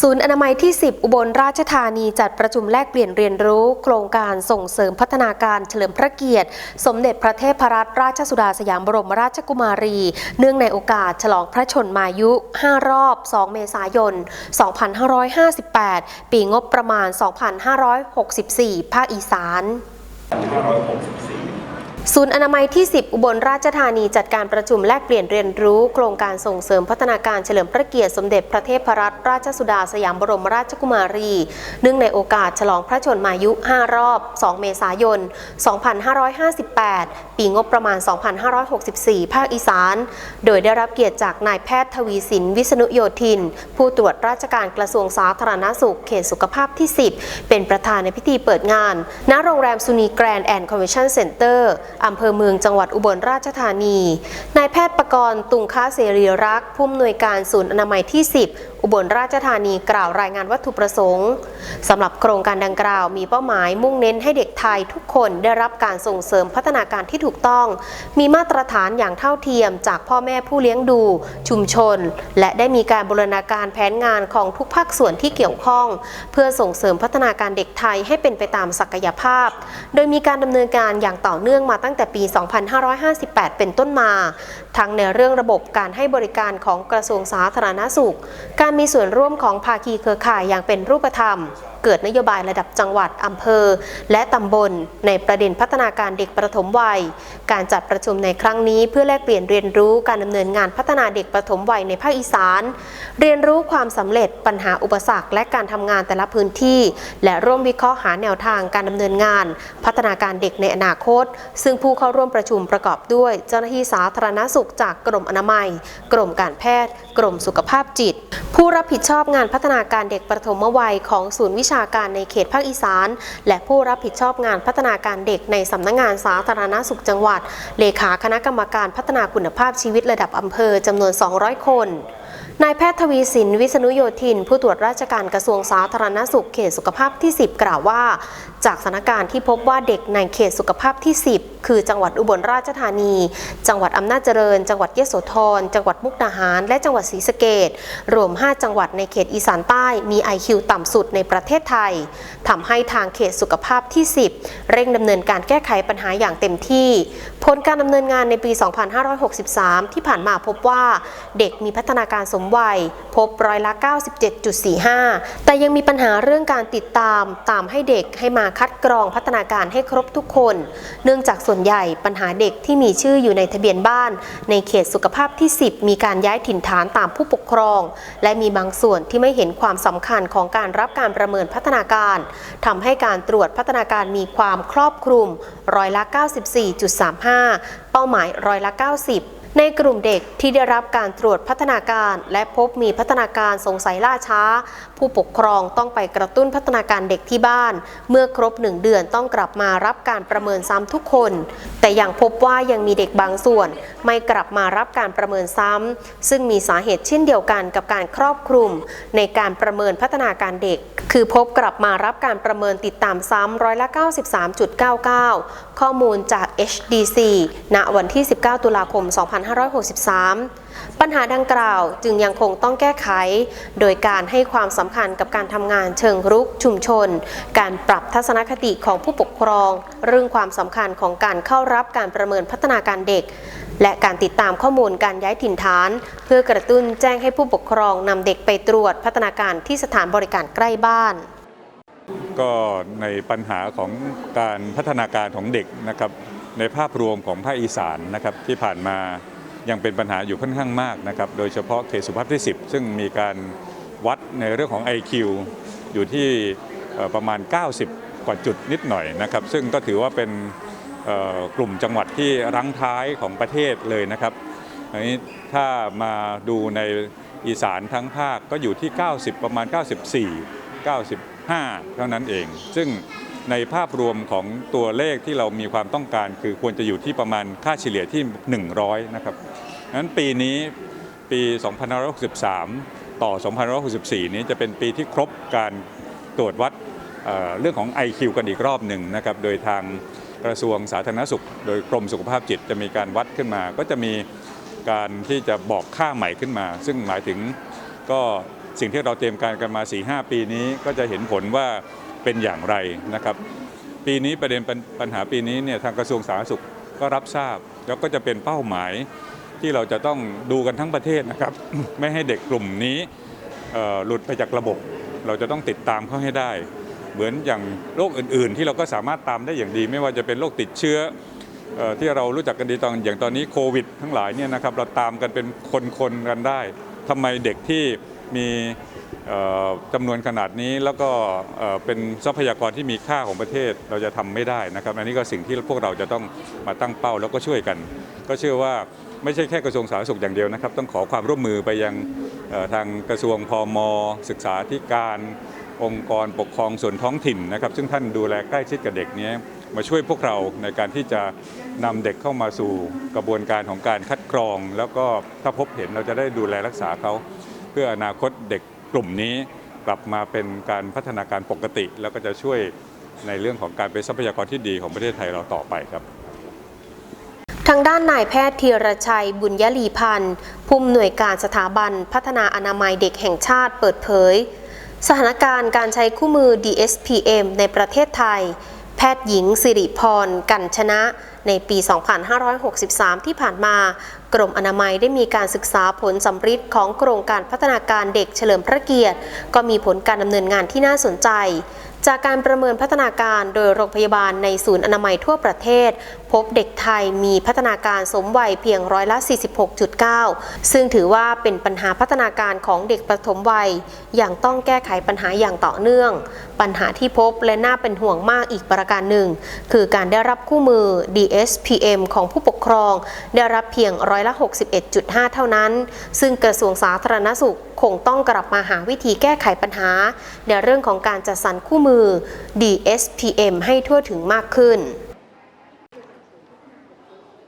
ศูนย์อนามัยที่ 10 อุบลราชธานีจัดประชุมแลกเปลี่ยนเรียนรู้ โครงการส่งเสริมพัฒนาการเฉลิมพระเกียรติ สมเด็จพระเทพรัตนราชสุดาสยามบรมราชกุมารี เนื่องในโอกาสฉลองพระชนมายุ 5 รอบ 2 เมษายน 2558 ปีงบประมาณ 2564 ภาคอีสาน ศูนย์อนามัยที่ 10 อุบลราชธานีจัดการประชุมแลกเปลี่ยนเรียนรู้ โครงการส่งเสริมพัฒนาการเฉลิมพระเกียรติสมเด็จพระเทพรัตนราชสุดาสยามบรมราชกุมารี เนื่องในโอกาสฉลองพระชนมายุ 5 รอบ 2 เมษายน 2558 ปีงบประมาณ 2564 ภาคอีสาน โดยได้รับเกียรติจากนายแพทย์ทวีสิน วิษณุโยธิน ผู้ตรวจราชการกระทรวงสาธารณสุข เขตสุขภาพที่ 10 เป็นประธานในพิธีเปิดงาน ณ โรงแรมซูนีแกรนด์แอนด์คอนเวนชั่นเซ็นเตอร์ อำเภอเมืองจังหวัดอุบลราชธานี นายแพทย์ประกรณ์ตุงค้าเสรีรักษ์ผู้อำนวยการศูนย์อนามัยที่ 10 อุบลราชธานีกล่าวรายงานวัตถุประสงค์สำหรับโครงการดังกล่าวมีเป้าหมายมุ่งเน้นให้เด็กไทยทุกคนได้รับการส่งเสริมพัฒนาการที่ถูกต้อง มีมาตรฐานอย่างเท่าเทียมจากพ่อแม่ผู้เลี้ยงดู ชุมชน และได้มีการบูรณาการแผนงานของทุกภาคส่วนที่เกี่ยวข้อง เพื่อส่งเสริมพัฒนาการเด็กไทยให้เป็นไปตามศักยภาพ โดยมีการดำเนินการอย่างต่อเนื่องมาตั้งแต่ปี 2558 เป็นต้นมา ทั้งในเรื่องระบบการให้บริการของกระทรวงสาธารณสุข การมีส่วนร่วมของภาคีเครือข่ายอย่างเป็นรูปธรรม เกิดนโยบายระดับจังหวัดอำเภอ และตำบล ในประเด็นพัฒนาการเด็กประถมวัย การจัดประชุมในครั้งนี้เพื่อแลกเปลี่ยนเรียนรู้การดำเนินงานพัฒนาเด็กประถมวัยในภาคอีสาน เรียนรู้ความสำเร็จปัญหาอุปสรรค และการทำงานแต่ละพื้นที่ และร่วมวิเคราะห์หาแนวทางการดำเนินงาน พัฒนาการเด็กในอนาคต ซึ่งผู้เข้าร่วมประชุมประกอบด้วย เจ้าหน้าที่สาธารณสุขจากกรมอนามัย กรมการแพทย์ กรมสุขภาพจิตผู้รับผิดชอบงานพัฒนาการเด็กประถมวัยของศูนย์วิชาการในเขตภาคอีสาน และผู้รับผิดชอบงานพัฒนาการเด็กในสำนักงงานสาธารณสุขจังหวัด เลขาคณะกรรมการพัฒนาคุณภาพชีวิตระดับอำเภอจำนวน 200 คน นายแพทย์ทวีสิน วิษณุโยธิน ผู้ตรวจราชการกระทรวงสาธารณสุขเขตสุขภาพที่ 10 กล่าวว่า จากสถานการณ์ที่พบว่าเด็กในเขตสุขภาพที่ 10 คือจังหวัดอุบลราชธานี จังหวัดอำนาจเจริญ จังหวัดยโสธร จังหวัดมุกดาหาร และจังหวัดศรีสะเกดรวม 5 จังหวัดในเขตอีสานใต้มี IQ ต่ำสุดในประเทศไทยทำให้ทางเขตสุขภาพที่ 10 เร่งดำเนินการแก้ไขปัญหาอย่างเต็มที่ ผลการดำเนินงานในปี 2563 ที่ผ่านมาพบว่าเด็กมีพัฒนาการสมมวัย พบร้อยละ 97.45 แต่ยังมีปัญหาเรื่องการติดตามตามให้เด็กให้มาคัดกรองพัฒนาการให้ครบทุกคน เนื่องจากส่วนใหญ่ปัญหาเด็กที่มีชื่ออยู่ในทะเบียนบ้าน ในเขตสุขภาพที่ 10 มีการย้ายถิ่นฐานตามผู้ปกครอง และมีบางส่วนที่ไม่เห็นความสำคัญของการรับการประเมินพัฒนาการทำให้การตรวจพัฒนาการมีความครอบคลุมร้อยละ 94.35 เป้าหมายร้อยละ 90 ในกลุ่มเด็กที่ได้รับการตรวจพัฒนาการ และพบมีพัฒนาการสงสัยล่าช้า ผู้ปกครองต้องไปกระตุ้นพัฒนาการเด็กที่บ้าน เมื่อครบหนึ่งเดือนต้องกลับมารับการประเมินซ้ำทุกคน แต่ยังพบว่ายังมีเด็กบางส่วน ไม่กลับมารับการประเมินซ้ำซึ่งมีสาเหตุเช่นเดียวกันกับการครอบคลุม ในการประเมินพัฒนาการเด็ก คือพบกลับมารับการประเมินติดตามซ้ำร้อยละ93.99 ข้อมูลจาก HDC ณ วันที่ 19 ตุลาคม 2563 ปัญหาดังกล่าวจึงยังคงต้องแก้ไข โดยการให้ความสำคัญกับการทำงานเชิงรุกชุมชน การปรับทัศนคติของผู้ปกครอง เรื่องความสำคัญของการเข้ารับการประเมินพัฒนาการเด็ก และการติดตามข้อมูลการย้ายถิ่นฐาน เพื่อกระตุ้นแจ้งให้ผู้ปกครองนำเด็กไปตรวจพัฒนาการที่สถานบริการใกล้บ้านก็ในปัญหาของการพัฒนาการของเด็กนะครับ ในภาพรวมของภาคอีสานนะครับที่ผ่านมายังเป็นปัญหาอยู่ค่อนข้างมากนะครับโดยเฉพาะเขตสุภาพที่ 10 ซึ่งมีการวัดในเรื่องของ IQ อยู่ที่ประมาณ 90 กว่าจุดนิดหน่อยนะครับซึ่งก็ถือว่าเป็นกลุ่มจังหวัดที่รั้งท้ายของประเทศเลยนะครับอันนี้ถ้ามาดูในอีสานทั้งภาคก็อยู่ที่ 90 ประมาณ 94 95 เท่านั้นเอง ซึ่ง ในภาพรวมของตัวเลขที่เรามีความต้องการ คือควรจะอยู่ที่ประมาณค่าเฉลี่ยที่ 100 นะครับนั้นปีนี้ปี 2563 ต่อ 2564 นี้จะเป็นปีที่ครบการตรวจวัดเเรื่องของ IQ กันอีกรอบหนึ่งนะครับ โดยทางกระทรวงสาธารณสุข โดยกรมสุขภาพจิตจะมีการวัดขึ้นมา ก็จะมีการที่จะบอกค่าใหม่ขึ้นมา ซึ่งหมายถึงก็สิ่งที่เราเตรียมการกันมา 4-5 ปีนี้ก็จะเห็นผลว่า เป็นอย่างไรนะครับ ปีนี้ประเด็นปัญหาปีนี้เนี่ยทางกระทรวงสาธารณสุขก็รับทราบ แล้วก็จะเป็นเป้าหมายที่เราจะต้องดูกันทั้งประเทศนะครับ ไม่ให้เด็กกลุ่มนี้หลุดไปจากระบบ เราจะต้องติดตามเขาให้ได้ เหมือนอย่างโรคอื่น ๆ ที่เราก็สามารถตามได้อย่างดี ไม่ว่าจะเป็นโรคติดเชื้ออที่เรารู้จักกันดีตอนอย่างตอนนี้โควิด ทั้งหลายเนี่ยนะครับเราตามกันเป็นคนๆกันได้ทำไมเด็กที่มี จำนวนขนาดนี้แล้วก็เป็นทรัพยากรที่มีค่าของประเทศเราจะทำไม่ได้นะครับอันนี้ก็สิ่งที่พวกเราจะต้องมาตั้งเป้าแล้วก็ช่วยกัน ก็เชื่อว่าไม่ใช่แค่กระทรวงสาธารณสุขอย่างเดียวนะครับ ต้องขอความร่วมมือไปยังทางกระทรวงพมศึกษาธิการองค์กรปกครองส่วนท้องถิ่นนะครับ ซึ่งท่านดูแลใกล้ชิดกับเด็กนี้มาช่วยพวกเราในการที่จะนำเด็กเข้ามาสู่กระบวนการของการคัดกรอง แล้วก็ถ้าพบเห็นเราจะได้ดูแลรักษาเขา เพื่ออนาคตเด็ก กลุ่มนี้กลับมาเป็นการพัฒนาการปกติ แล้วก็จะช่วยในเรื่องของการเป็นทรัพยากรที่ดีของประเทศไทยเราต่อไปครับทางด้านนายแพทย์ธีรชัยบุญยลีพันธ์ผู้อำนวยการสถาบันพัฒนาอนามัยเด็กแห่งชาติเปิดเผย สถานการณ์การใช้คู่มือ DSPM ในประเทศไทย พทย์หญิงสิริพร กันชนะ ในปี 2563 ที่ผ่านมา กรมอนามัยได้มีการศึกษาผลสำริดของโครงการพัฒนาการเด็กเฉลิมพระเกียรติ ก็มีผลการดำเนินงานที่น่าสนใจจากการประเมินพัฒนาการโดยโรงพยาบาลในศูนย์อนามัยทั่วประเทศ พบเด็กไทยมีพัฒนาการสมวัยเพียงร้อยละ 46.9 ซึ่งถือว่าเป็นปัญหาพัฒนาการของเด็กประถมวัย อย่างต้องแก้ไขปัญหาอย่างต่อเนื่อง ปัญหาที่พบและน่าเป็นห่วงมากอีกประการหนึ่ง คือการได้รับคู่มือ DSPM ของผู้ปกครอง ได้รับเพียงร้อยละ 61.5 เท่านั้น ซึ่งกระทรวงสาธารณสุขคงต้องกลับมาหาวิธีแก้ไขปัญหา ในเรื่องของการจัดสรรคู่มือ DSPM ให้ทั่วถึงมากขึ้น